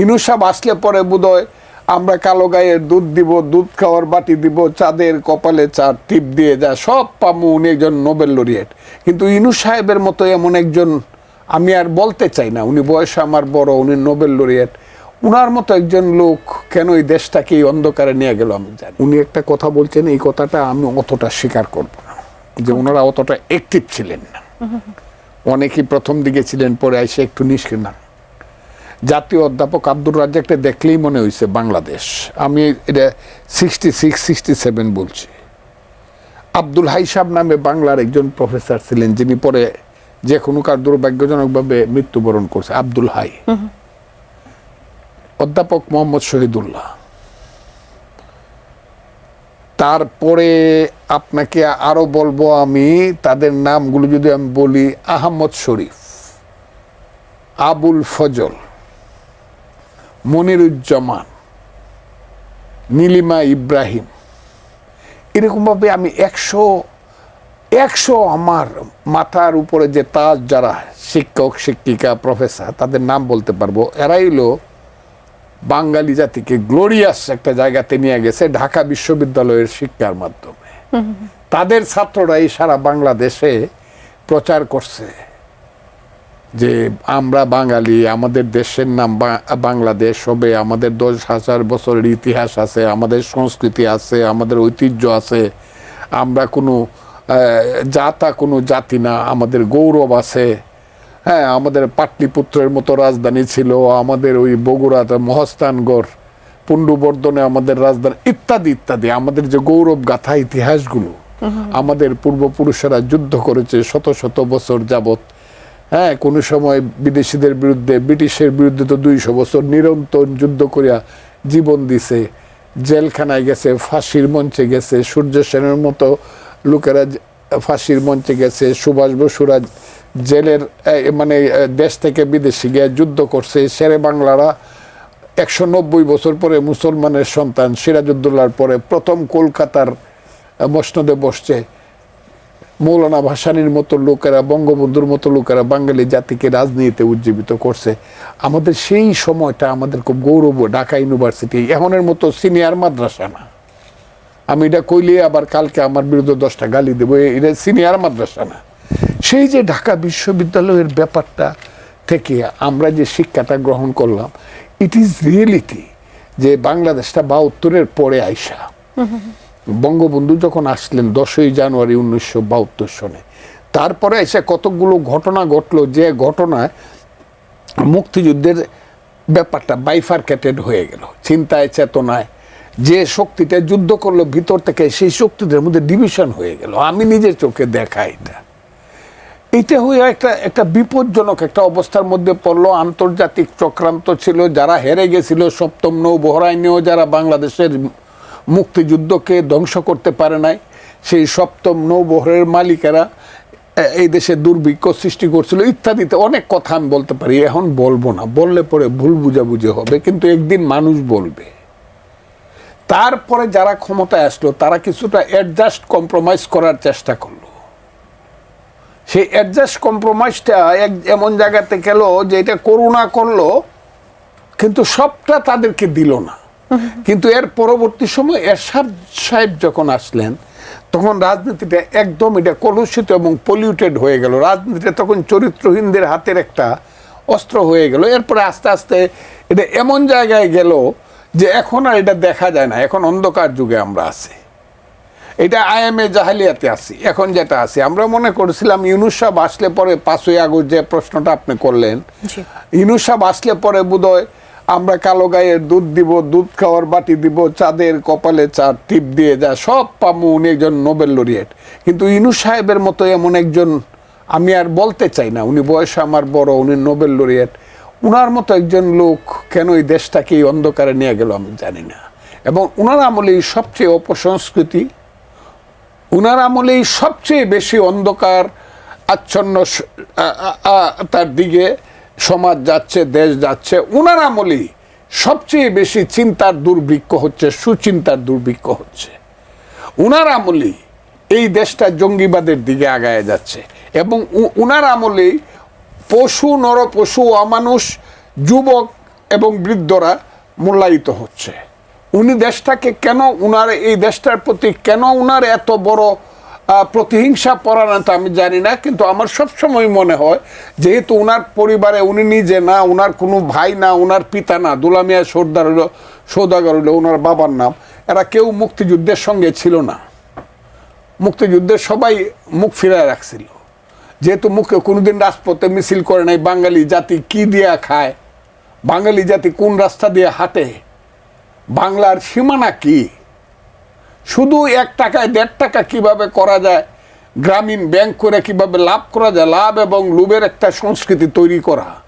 ইনুসা বাসলে পরে বোধহয় আমরা কালো গায়ের দুধ দিব দুধ খাওয়ার বাটি দিব চাঁদের কপালে চার টিপ দিয়ে যা সব পামু উনি একজন নোবেল লরিয়েট। কিন্তু ইনু সাহেবের মতো এমন একজন আমি আর বলতে চাই না। উনি বয়সে আমার বড় উনি নোবেল লরিয়েট। উনার মতো একজন লোক কেন এই দেশটাকে এই অন্ধকারে নিয়ে গেল আমি জানি। উনি একটা কথা বলছেন এই কথাটা আমি অতটা স্বীকার করব না। যে ওনারা অতটা অ্যাক্টিভ ছিলেন না। অনেকেই প্রথম দিকে ছিলেন পরে এসে একটু নিষ্ক্রিয়। জাতীয় অধ্যাপক আব্দুর রাজ্জাককে দেখলেই মনে হয়েছে বাংলাদেশ। আমি এটা সিক্সটি সিক্স সিক্সটি সেভেন বলছি। আব্দুল হাই সাহেব নামে বাংলার একজন প্রফেসর ছিলেন, যিনি পরে যে কোনো কার দুর্ভাগ্যজনকভাবে মৃত্যুবরণ করছে, আব্দুল হাই। অধ্যাপক মোহাম্মদ শহীদুল্লাহ। তারপরে আপনাকে আরও বলব আমি, তাদের নামগুলো যদি আমি বলি, আহমদ শরীফ, আবুল ফজল। মনিরুজ্জামান নীলিমা ইব্রাহিম এরকমভাবে আমি একশো একশো আমার মাথার উপরে যে তাজ যারা শিক্ষক শিক্ষিকা প্রফেসর তাদের নাম বলতে পারব এরাই হলো বাঙালি জাতিকে গ্লোরিয়াস একটা জায়গাতে নিয়ে গেছে ঢাকা বিশ্ববিদ্যালয়ের শিক্ষার মাধ্যমে। তাদের ছাত্ররাই সারা বাংলাদেশে প্রচার করছে। যে আমরা বাঙালি আমাদের দেশের নাম বাংলাদেশ হবে আমাদের দশ হাজার বছরের ইতিহাস আছে আমাদের সংস্কৃতি আছে আমাদের ঐতিহ্য আছে আমরা কোনো জাতা কোনো জাতি না আমাদের গৌরব আছে। হ্যাঁ আমাদের পাটলিপুত্রের মতো রাজধানী ছিল আমাদের ওই বগুড়াতে মহস্তানগড় পুণ্ডুবর্ধনে আমাদের রাজধানী ইত্যাদি ইত্যাদি। আমাদের যে গৌরব গাথা ইতিহাসগুলো আমাদের পূর্বপুরুষেরা যুদ্ধ করেছে শত শত বছর যাবত হ্যাঁ কোনো সময় বিদেশিদের বিরুদ্ধে, ব্রিটিশের বিরুদ্ধে তো দুইশো বছর নিরন্তর যুদ্ধ করিয়া জীবন দিছে। জেলখানায় গেছে, ফাঁসির মঞ্চে গেছে, সূর্য সেনের মতো লোকেরা ফাঁসির মঞ্চে গেছে, সুভাষ বসুরা জেলের মানে দেশ থেকে বিদেশে গিয়ে যুদ্ধ করছে। শেরে বাংলারা একশো নব্বই বছর পরে মুসলমানের সন্তান সিরাজউদ্দৌলার পরে প্রথম কলকাতার মসনদে বসছে। মৌলানা ভাসানির মতো লোকেরা, বঙ্গবন্ধুর মতো লোকেরা বাঙালি জাতিকে রাজনীতিতে উজ্জীবিত করছে। আমাদের সেই সময়টা আমাদের খুব গৌরব, ঢাকা ইউনিভার্সিটি এখনের মতো সিনিয়র মাদ্রাসা না। আমি এটা কইলে আবার কালকে আমার বিরুদ্ধে দশটা গালি দেবো এটা সিনিয়র মাদ্রাসা না। সেই যে ঢাকা বিশ্ববিদ্যালয়ের ব্যাপারটা থেকে আমরা যে শিক্ষাটা গ্রহণ করলাম ইট ইজ রিয়েলিটি যে বাংলাদেশটা বাহাত্তরের পরে আইসা। বঙ্গবন্ধু যখন আসলেন দশই জানুয়ারি উনিশশো বাহাত্তর সনে, তারপরে এসে কতগুলো ঘটনা ঘটলো, যে ঘটনায় মুক্তিযুদ্ধের ব্যাপারটা বাইফার্কেটেড হয়ে গেল, চিন্তায়, চেতনায়। যে শক্তিটা যুদ্ধ করল ভিতর থেকে, সেই শক্তিদের মধ্যে ডিভিশন হয়ে গেল। আমি নিজের চোখে দেখা এটা। এটা হয়ে একটা একটা বিপজ্জনক একটা অবস্থার মধ্যে পড়ল। আন্তর্জাতিক চক্রান্ত ছিল, যারা হেরে গেছিল, সপ্তম নৌ বহরাইনেও, যারা বাংলাদেশের মুক্তিযুদ্ধকে ধ্বংস করতে পারে নাই। সেই সপ্তম নৌবহরের মালিকেরা এই দেশে দুর্ভিক্ষ সৃষ্টি করছিল ইত্যাদিতে অনেক কথা আমি বলতে পারি। এখন বলব না। বললে পরে ভুল বুঝাবুঝি হবে, কিন্তু একদিন মানুষ বলবে। তারপরে যারা ক্ষমতায় আসলো, তারা কিছুটা অ্যাডজাস্ট কম্প্রোমাইজ করার চেষ্টা করল। সেই অ্যাডজাস্ট কম্প্রোমাইজটা এক, এমন জায়গাতে গেল যে এটা করুণা করল, কিন্তু সবটা তাদেরকে দিল না। কিন্তু এর পরবর্তী সময় এরশাদ সাহেব যখন আসলেন তখন রাজনীতিটা একদম এটা কলুষিত এবং পলিউটেড হয়ে গেল। রাজনীতিটা তখন চরিত্রহীনদের হাতের একটা অস্ত্র হয়ে গেল। এরপরে আস্তে আস্তে এটা এমন জায়গায় গেল যে এখন আর এটা দেখা যায় না। এখন অন্ধকার যুগে আমরা আছি। এটা আইএমএ জাহালিয়াতে আছি এখন যেটা আছি। আমরা মনে করেছিলাম ইউনুস সাহেব আসলে পরে পাঁচই আগস্ট যে প্রশ্নটা আপনি করলেন জি। ইউনুস সাহেব আসলে পরে বোধহয় আমরা কালো গায়ের দুধ দিব, দুধ খাওয়ার বাটি দিব, চাঁদের কপালে চার টিপ দিয়ে যা, সব পামু উনি একজন নোবেল লরিয়েট। কিন্তু ইনু সাহেবের মতো এমন একজন আমি আর বলতে চাই না। উনি বয়সে আমার বড়, উনি নোবেল লরিয়েট। উনার মতো একজন লোক কেন এই দেশটাকে এই অন্ধকারে নিয়ে গেল আমি জানি না। এবং উনার আমলেই সবচেয়ে অপসংস্কৃতি, উনার আমলেই সবচেয়ে বেশি অন্ধকার, আচ্ছন্ন তার দিকে সমাজ যাচ্ছে, দেশ যাচ্ছে, উনার আমলেই সবচেয়ে বেশি চিন্তার দুর্ভিক্ষ হচ্ছে, সুচিন্তার দুর্ভিক্ষ হচ্ছে। উনার আমলেই এই দেশটা জঙ্গিবাদের দিকে আগায় যাচ্ছে এবং উনার আমলেই পশু নর পশু অমানুষ, যুবক এবং বৃদ্ধরা মূল্যায়িত হচ্ছে। উনি দেশটাকে কেন, উনার, এই দেশটার প্রতি কেন উনার এত বড় প্রতিহিংসা পরায়ণতা আমি জানি না, কিন্তু আমার সবসময় মনে হয় যেহেতু উনার পরিবারে উনি নিজে না, উনার কোনো ভাই না, উনার পিতা না দুলামিয়া সর্দার হলো সৌদাগর হলো ওনার বাবার নাম, এরা কেউ মুক্তিযুদ্ধের সঙ্গে ছিল না। মুক্তিযুদ্ধের সবাই মুখ ফিরায় রাখছিল। যেহেতু মুখে কোনোদিন রাজপথে মিছিল করে নাই, বাঙালি জাতি কি দিয়া খায়? বাঙালি জাতি কোন রাস্তা দিয়ে হাঁটে? বাংলার সীমানা কি? শুধু এক টাকায়, দেড় টাকা কীভাবে করা যায়? গ্রামীণ ব্যাংক করে কীভাবে লাভ করা যায়? লাভ এবং লোভের একটা সংস্কৃতি তৈরি করা।